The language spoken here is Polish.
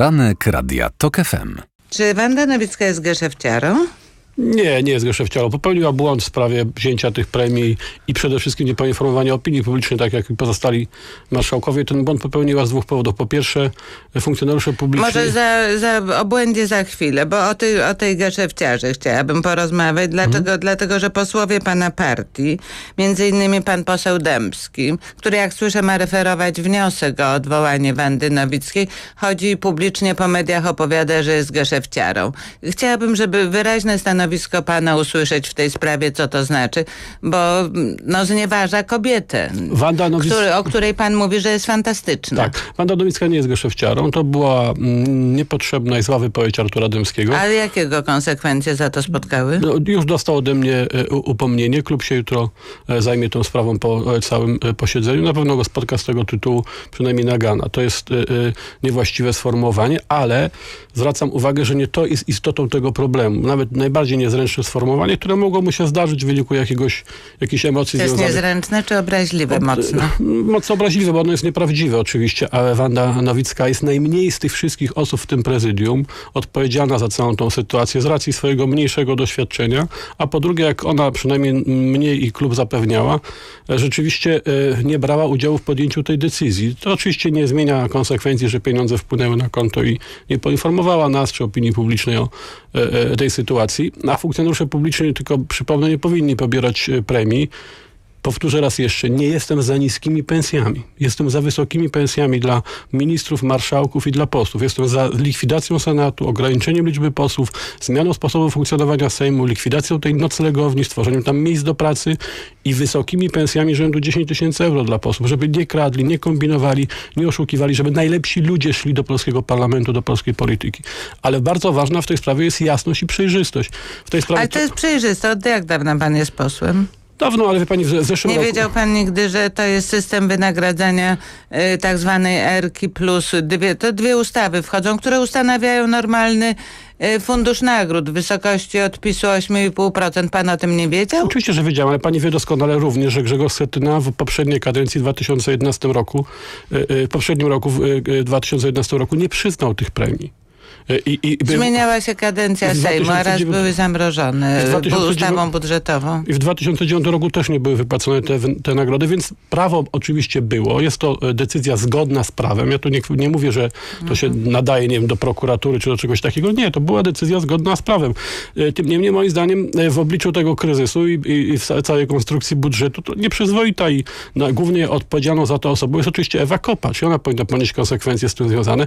Poranek Radia TOK FM. Czy Wanda Nowicka jest geszefciarą? Nie, nie jest geszefciarą. Popełniła błąd w sprawie wzięcia tych premii i przede wszystkim nie poinformowania opinii publicznej, tak jak pozostali marszałkowie. Ten błąd popełniła z dwóch powodów. Po pierwsze, funkcjonariusze publiczni... Może za, za, o błędzie za chwilę, bo o tej, o tej chciałabym porozmawiać. Dlaczego? Mhm. Dlatego, że posłowie pana partii, między innymi pan poseł Dębski, który jak słyszę ma referować wniosek o odwołanie Wandy Nowickiej, chodzi publicznie po mediach opowiada, że jest geszefciarą. Chciałabym, żeby wyraźne stanowisko stanowisko pana usłyszeć w tej sprawie, co to znaczy, bo no, znieważa kobietę, Wanda Nowic... który, o której pan mówi, że jest fantastyczna. Tak. Wanda Nowicka nie jest geszefciarą. To była mm, niepotrzebna i zła wypowiedź Artura Dębskiego. Ale jakiego konsekwencje za to spotkały? No, już dostał ode mnie e, upomnienie. Klub się jutro e, zajmie tą sprawą po e, całym posiedzeniu. Na pewno go spotka z tego tytułu przynajmniej nagana. To jest niewłaściwe sformułowanie, ale zwracam uwagę, że nie to jest istotą tego problemu. Nawet najbardziej niezręczne sformułowanie, które mogło mu się zdarzyć w wyniku jakiegoś, jakichś emocji To jest związanych... niezręczne czy obraźliwe mocno? Mocno obraźliwe, bo ono jest nieprawdziwe oczywiście, ale Wanda Nowicka jest najmniej z tych wszystkich osób w tym prezydium odpowiedzialna za całą tą sytuację z racji swojego mniejszego doświadczenia, a po drugie, jak ona przynajmniej mnie i klub zapewniała, rzeczywiście e, nie brała udziału w podjęciu tej decyzji. To oczywiście nie zmienia konsekwencji, że pieniądze wpłynęły na konto i nie poinformowała nas czy opinii publicznej o e, e, tej sytuacji a funkcjonariusze publiczni, tylko przypomnę, nie powinni pobierać e, premii. Powtórzę raz jeszcze, nie jestem za niskimi pensjami. Jestem za wysokimi pensjami dla ministrów, marszałków i dla posłów. Jestem za likwidacją Senatu, ograniczeniem liczby posłów, zmianą sposobu funkcjonowania Sejmu, likwidacją tej noclegowni, stworzeniem tam miejsc do pracy i wysokimi pensjami rzędu 10 tysięcy euro dla posłów, żeby nie kradli, nie kombinowali, nie oszukiwali, żeby najlepsi ludzie szli do polskiego parlamentu, do polskiej polityki. Ale bardzo ważna w tej sprawie jest jasność i przejrzystość. W tej sprawie Ale to jest przejrzyste. Od jak dawna pan jest posłem? Dawno, ale wie pani, w zeszłym Nie roku... wiedział pan nigdy, że to jest system wynagradzania y, tak zwanej erki plus dwie, to dwie ustawy wchodzą, które ustanawiają normalny y, fundusz nagród w wysokości odpisu 8,5%. Pan o tym nie wiedział? Oczywiście, że wiedziałem, ale pani wie doskonale również, że Grzegorz Schetyna w poprzedniej kadencji w 2011 roku, y, y, w poprzednim roku, w 2011 y, roku nie przyznał tych premii. E, I, i Zmieniała się kadencja Sejmu, a raz były zamrożone ustawą budżetową. I w 2009 roku też nie były wypłacone te, te nagrody, więc prawo oczywiście było. Jest to e, decyzja zgodna z prawem. Ja tu nie, nie mówię, że to się mhm. nadaje, nie wiem, do prokuratury czy do czegoś takiego. Nie, to była decyzja zgodna z prawem. E, tym niemniej, moim zdaniem, w obliczu tego kryzysu i, i, i w całej konstrukcji budżetu, to nieprzyzwoita i na, głównie odpowiedzialną za to osobą jest oczywiście Ewa Kopacz. I ona powinna ponieść konsekwencje z tym związane.